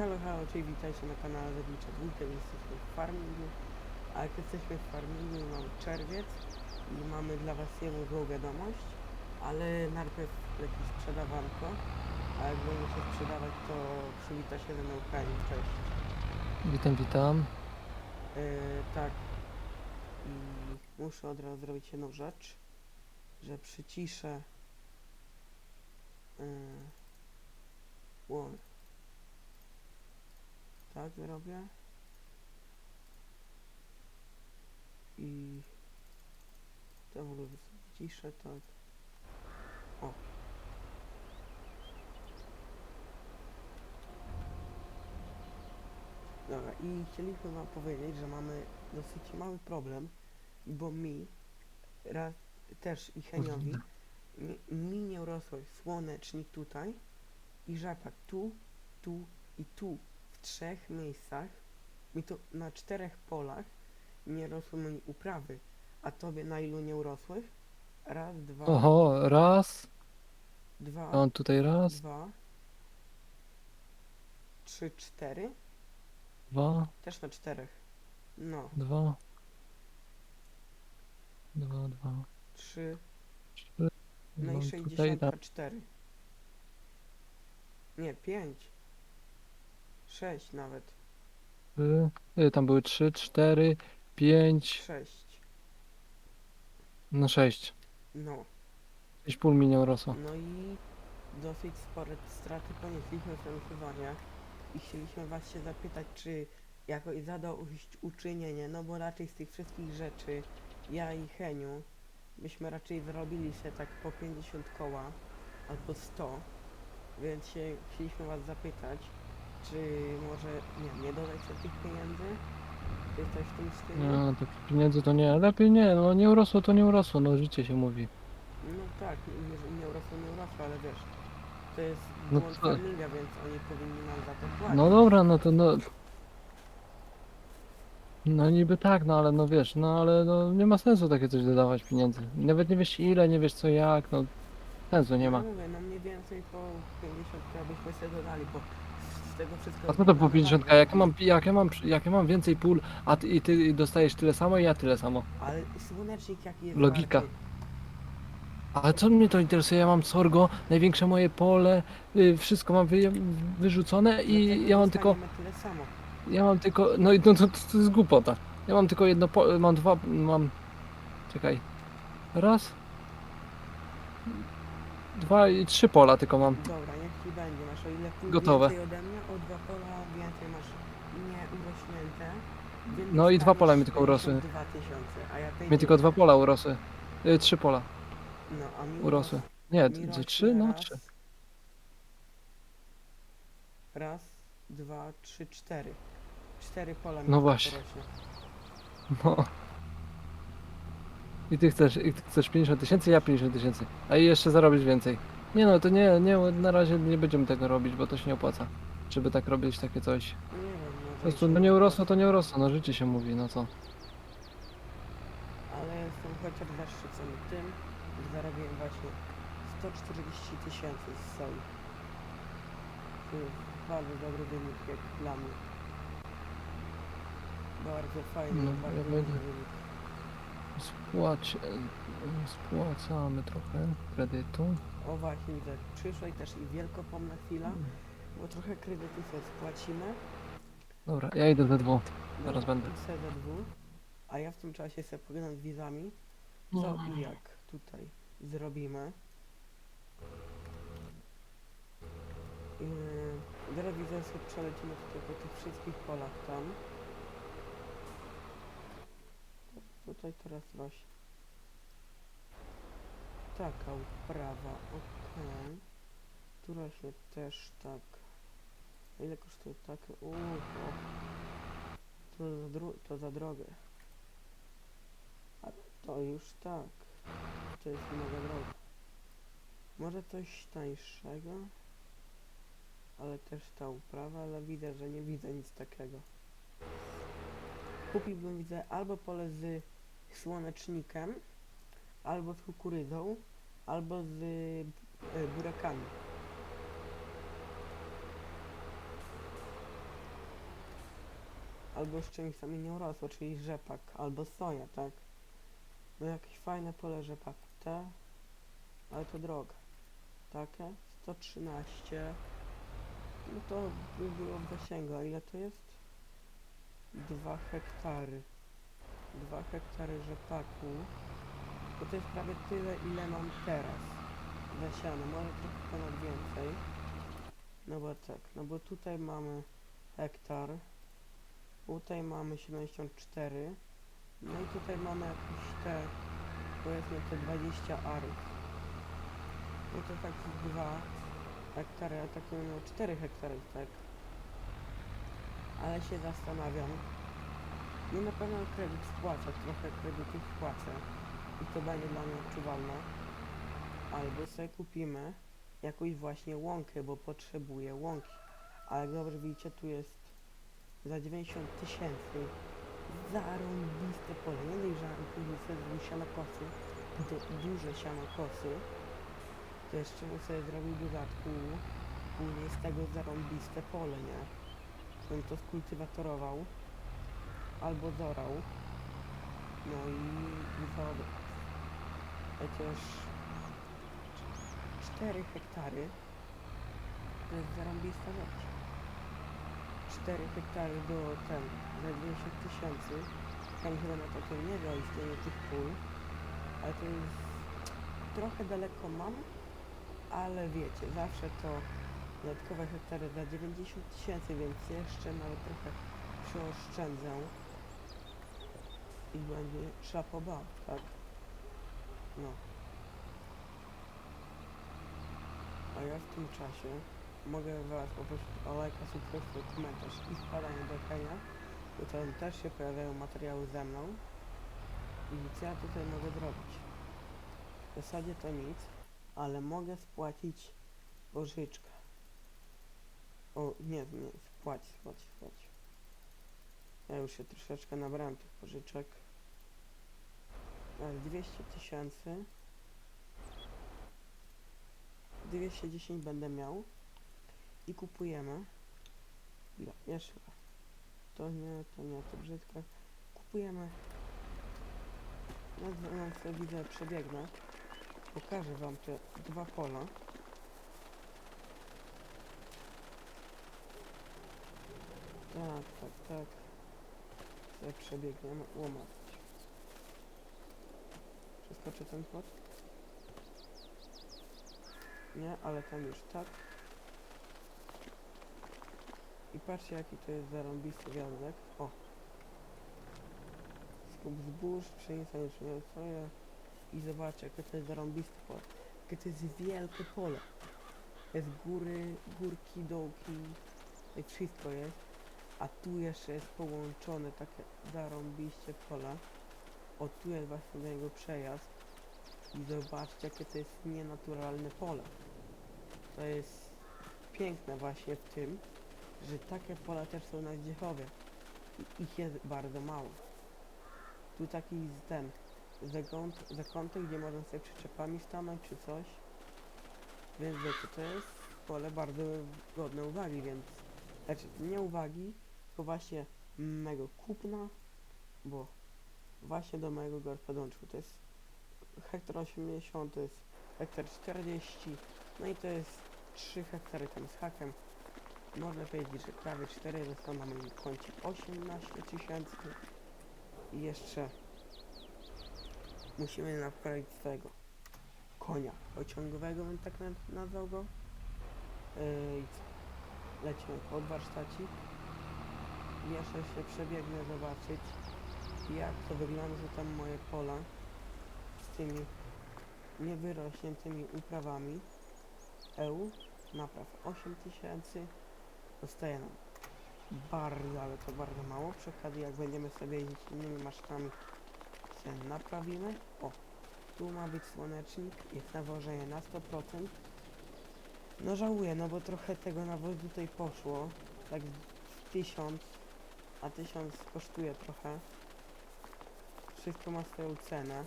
Halo, halo, czyli witajcie na kanale Zadnicza Dwójka, jesteśmy w farmingu, a jak jesteśmy w farmingu mamy czerwiec i mamy dla was jedną złą wiadomość, ale najpierw jakieś sprzedawanko, a jak będzie się sprzedawać to przywita się ze mną cześć. Witam, witam. Yy, tak, i muszę od razu zrobić jedną rzecz, że przyciszę yy, łon. Tak zrobię. I to w ogóle ciszę, tak. O. Dobra, i chcieliśmy wam powiedzieć, że mamy dosyć mały problem, bo mi raz też i Heniowi mi, mi nie urosły słonecznik tutaj i rzepak tu, tu i tu trzech miejscach mi to na czterech polach nie rosły mojej uprawy, a tobie na ilu nie urosłych? Raz, dwa, Oho, raz. dwa, A on tutaj raz, dwa, trzy, cztery, dwa, też na czterech. No, dwa. Dwa, dwa, trzy, trzy. no i Mam tutaj na 64. Nie, pięć. Sześć nawet. trzy. y, Tam były trzy, cztery, pięć, Sześć. no sześć. No. Sześć pół mi nie urosło. No i dosyć spore straty ponieśliśmy w tym sezonie i chcieliśmy was się zapytać, czy jakoś zadośćuczynienie, no bo raczej z tych wszystkich rzeczy ja i Heniu byśmy raczej zrobili się tak po 50 koła albo 100, więc się chcieliśmy was zapytać, czy może, nie nie dodać sobie tych pieniędzy? Czy coś w tym stylu? No, to pieniędzy to nie, lepiej nie, no nie urosło to nie urosło, no życie się mówi. No tak, nie, nie urosło, nie urosło, ale wiesz, to jest No błąd co? farminga, więc oni powinni nam za to płacić. No dobra, no to no. No niby tak, no ale no wiesz, no ale no nie ma sensu takie coś dodawać pieniędzy. Nawet nie wiesz ile, nie wiesz co jak, no sensu nie ma. No mówię, no mniej więcej po 50 byśmy sobie dodali, bo tego. A co to po 50? Jak ja mam, jak ja mam, jak ja mam więcej pól, a ty, i ty dostajesz tyle samo i ja tyle samo. Ale słonecznik jaki jest Logika. warty? Ale co mnie to interesuje? Ja mam sorgo, największe moje pole, y, wszystko mam wy, wyrzucone Dlatego i ja mam tylko, dostaniemy tyle samo. ja mam tylko, no i no, to, to jest głupota. Ja mam tylko jedno, po, mam dwa, mam, czekaj, raz, dwa i trzy pola tylko mam. Dobra, ci będzie, masz o ile pół Gotowe. więcej ode mnie, o dwa pola więcej masz nieurośnięte. więc No i dwa pola mi tylko urosły. 52 tysiące, a ja Mnie tylko dwa pola urosły, y, trzy pola No, a mi urosły. uros- Nie, mi rośnie trzy, no raz, trzy. Raz, dwa, trzy, cztery. Cztery pola mi No właśnie. rośnie. No. I ty chcesz, i ty chcesz 50 tysięcy, ja 50 tysięcy. A i jeszcze zarobić więcej. Nie no, to nie, nie, na razie nie będziemy tego robić, bo to się nie opłaca. Żeby tak robić takie coś. Nie wiem, Po może prostu, się no nie urosło, to nie urosło, no życie się mówi, no co. Ale jestem chociaż zaszczycony tym, że zarobiłem właśnie 140 tysięcy z soli. To jest bardzo dobry wynik jak dla mnie. Bardzo fajny, No, bardzo ja dobry będę- wynik. Spłać, e, spłacamy trochę kredytu. O właśnie widzę, przyszła i też i wielkopomna chwila, bo trochę kredytu sobie spłacimy. Dobra, ja idę we dwóch. Zaraz będę. sobie we dwóch, a ja w tym czasie sobie pogadam z widzami, co No. i jak tutaj zrobimy. Yy, Teraz widzę, sobie przelecimy tutaj po tych wszystkich polach tam. Tutaj teraz rośnie. Taka uprawa, okej. Tu rośnie też tak. Ile kosztuje takie? Uuu. To za, to za drogę. A to już tak. To jest mega drogo. Może coś tańszego? Ale też ta uprawa, ale widzę, że nie widzę nic takiego. Kupiłbym, widzę, albo pole z słonecznikiem, albo z kukurydzą, albo z y, burakami. albo z czymś co mi nie urosło, czyli rzepak, albo soja, tak? No jakieś fajne pole rzepaku, te, ale to droga. Takie, 113, no to by było w zasięgu, a ile to jest? 2 hektary. 2 hektary rzepaku, to to jest prawie tyle, ile mam teraz zasiane, może trochę ponad więcej. No bo tak, no bo tutaj mamy hektar, tutaj mamy 74, no i tutaj mamy jakieś te, powiedzmy te 20 arów. No to tak z 2 hektary, a takie no 4 hektary, tak. Ale się zastanawiam, no na pewno kredyt spłacę, trochę kredytów spłacę i to będzie dla mnie odczuwalne. Albo sobie kupimy jakąś właśnie łąkę, bo potrzebuję łąki. Ale jak dobrze widzicie, tu jest za 90 tysięcy zarąbiste pole. Nie dojrzałem później sobie zrobił sianokosy, to duże sianokosy. To jeszcze bym sobie zrobił w dodatku później z tego zarąbiste pole, nie? Bym to skultywatorował albo zorał. No i, i wody. Chociaż 4 hektary to jest zarąbista rzecz. 4 hektary do ten, za 90 tysięcy. Tam chyba na to nie wie o istnieniu tych pól, ale to jest trochę daleko mam, ale wiecie, zawsze to dodatkowe hektary za 90 tysięcy, więc jeszcze nawet trochę przeoszczędzę i będzie szlapoba, tak? No. A ja w tym czasie mogę Was poprosić o lajka, subskrypcję, komentarz i wpadanie do Henia, bo tam też się pojawiają materiały ze mną. I co ja tutaj mogę zrobić? W zasadzie to nic, ale mogę spłacić pożyczkę. Nie, nie, spłacić, spłacić, spłacić. Ja już się troszeczkę nabrałem tych pożyczek. Ale 200 tysięcy. 210 będę miał. I kupujemy. Ile? Jeszcze raz. To nie, to nie, to brzydko. Kupujemy. Ja sobie widzę, przebiegnę. Pokażę wam te dwa pola. Tak, tak, tak. Sobie przebiegniemy. Łomać. Przeskoczę ten płot? Nie, ale tam już tak. I patrzcie jaki to jest zarąbisty gwiazdek. O! Skup zbóż, pszenica, jęczmień, soja. I zobaczcie jakie to jest zarąbiste pole. Jakie to jest wielkie pole. Jest góry, górki, dołki. I wszystko jest. A tu jeszcze jest połączone takie zarąbiście pole. O tu jest właśnie do niego przejazd. I zobaczcie jakie to jest nienaturalne pole. To jest piękne właśnie w tym, że takie pola też są na Zdziechowie. I ich jest bardzo mało. Tu taki ten zakąt, zakątek, gdzie można sobie przyczepami stanąć czy coś. Więc wiecie, to jest pole bardzo godne uwagi, więc znaczy nie uwagi, tylko właśnie mego kupna, bo właśnie do mojego gospodarstwa to jest hektar 80, to jest hektar 40, no i to jest 3 hektary tam z hakiem. Można powiedzieć, że prawie 4 zostało na moim koncie 18 tysięcy i jeszcze musimy naprawić swojego konia pociągowego, bym tak na- nazwał go. Yy? Lecimy pod warsztacik. Jeszcze się przebiegnę zobaczyć jak to wygląda tam moje pola z tymi niewyrośniętymi uprawami. EU napraw 8000 zostaje nam bardzo, ale to bardzo mało. Przy okazji jak będziemy sobie jeździć innymi maszynami się naprawimy. O, tu ma być słonecznik, jest nawożenie na 100%. No żałuję, no bo trochę tego nawozu tutaj poszło, tak z 1000, a 1000 kosztuje trochę. Wszystko ma swoją cenę.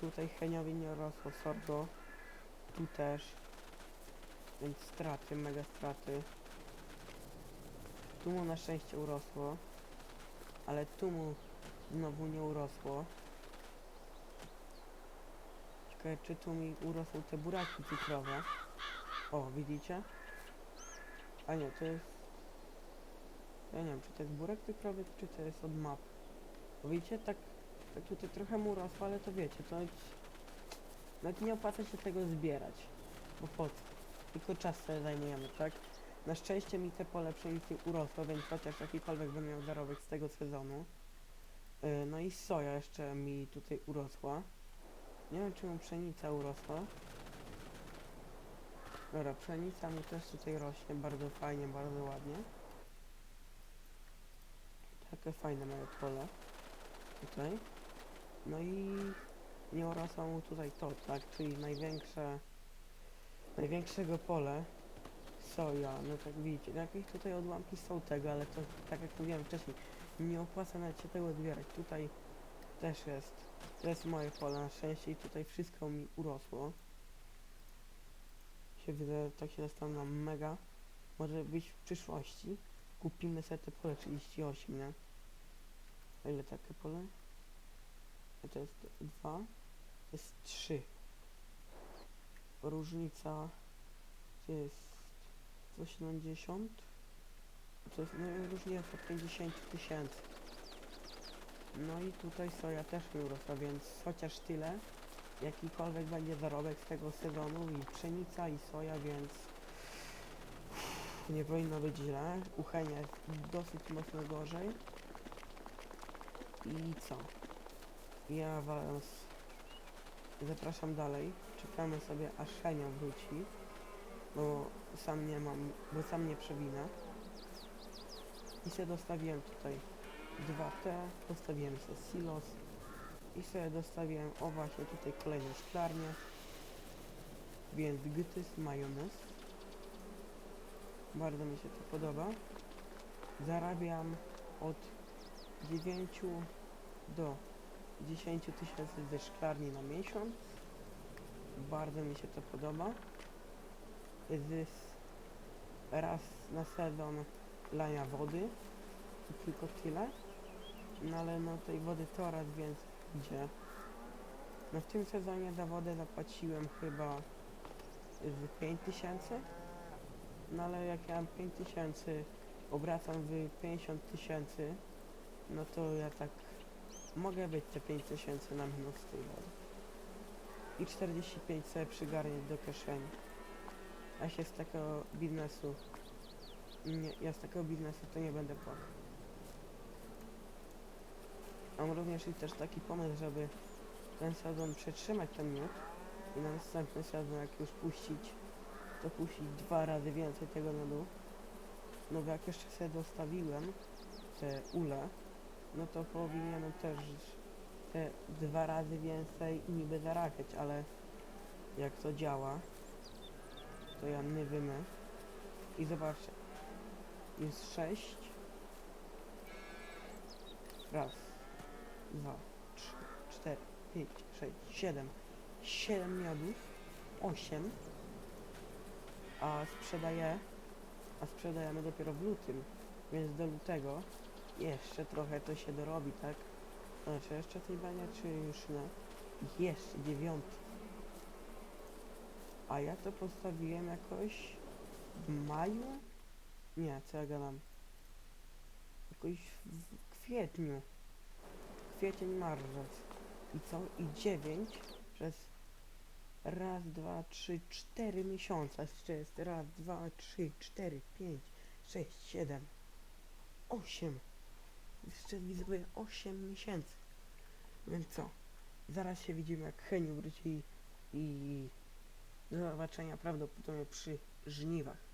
Tutaj heniowi nie rosło sorgo, tu też. Więc straty, mega straty. Tu mu na szczęście urosło. ale tu mu znowu nie urosło. Ciekawe, czy tu mi urosną te buraki cukrowe. O, widzicie? A nie, to jest... Ja nie wiem, czy to jest burak cukrowy, czy to jest od map. Bo widzicie, tak, tak tutaj trochę mu urosło, ale to wiecie, to nawet, nawet nie opłaca się tego zbierać. Bo po co? Tylko czas sobie zajmujemy, tak? Na szczęście mi te pole pszenicy urosło, więc chociaż jakikolwiek bym miał zarobek z tego sezonu. Yy, no i soja jeszcze mi tutaj urosła. Nie wiem, czy mu pszenica urosła. Dobra, pszenica mi też tutaj rośnie bardzo fajnie, bardzo ładnie. Takie fajne moje pole. Tutaj. No i nie mu tutaj to, tak? Czyli największe największego pole soja, no tak widzicie, no jakieś tutaj odłamki są tego, ale to tak jak mówiłem wcześniej, nie opłaca nawet się tego zbierać. Tutaj też jest, to jest moje pole na szczęście i tutaj wszystko mi urosło. Się widzę, tak się zastanawiam, mega. Może być w przyszłości. Kupimy sobie te pole 38, nie? A ile takie pole? A to jest 2, to jest 3 różnica to jest 170 to jest no, różnica 50 tysięcy no i tutaj soja też mi urosła, więc chociaż tyle jakikolwiek będzie zarobek z tego sezonu i pszenica i soja, więc nie powinno być źle u Henia jest dosyć mocno gorzej i co ja was zapraszam dalej czekamy sobie aż Henia wróci, bo sam nie mam, bo sam nie przewinę. I sobie dostawiłem tutaj 2T, dostawiłem sobie silos i sobie dostawiłem, o właśnie tutaj kolejną szklarnię, więc gytys, majonez. Bardzo mi się to podoba. Zarabiam od 9 do 10 tysięcy ze szklarni na miesiąc. Bardzo mi się to podoba. Jest raz na sezon lania wody. I tylko tyle. No ale no tej wody coraz więcej idzie. No w tym sezonie za wodę zapłaciłem chyba z 5000. No ale jak ja mam 5000 obracam w 50 tysięcy, no to ja tak mogę być te 5000 na minus wody i 45 sobie przygarniać do kieszeni. Ja się z takiego biznesu nie, ja z takiego biznesu to nie będę płakał. Mam również i też taki pomysł, żeby ten sezon przetrzymać ten miód i na następny sezon jak już puścić, to dwa razy więcej tego miodu. No bo jak jeszcze sobie dostawiłem te ule, no to powinienem też te dwa razy więcej niby zarabiać, ale jak to działa, to ja nie wymę. I zobaczcie, jest sześć. Raz, dwa, trzy, cztery, pięć, sześć, siedem. Siedem miodów, osiem. A sprzedaję, a sprzedajemy dopiero w lutym, więc do lutego jeszcze trochę to się dorobi, tak? Znaczy jeszcze tej bania, czy już nie? Jeszcze dziewiąty. A ja to postawiłem jakoś w maju? Nie, co ja gadam? Jakoś w kwietniu. Kwiecień, marzec. I co? I dziewięć przez raz, dwa, trzy, cztery miesiące. Jeszcze jest raz, dwa, trzy, cztery, pięć, sześć, siedem, osiem. Jeszcze widzowie 8 miesięcy. Więc co? Zaraz się widzimy jak Heniu wróci i do zobaczenia prawdopodobnie przy żniwach.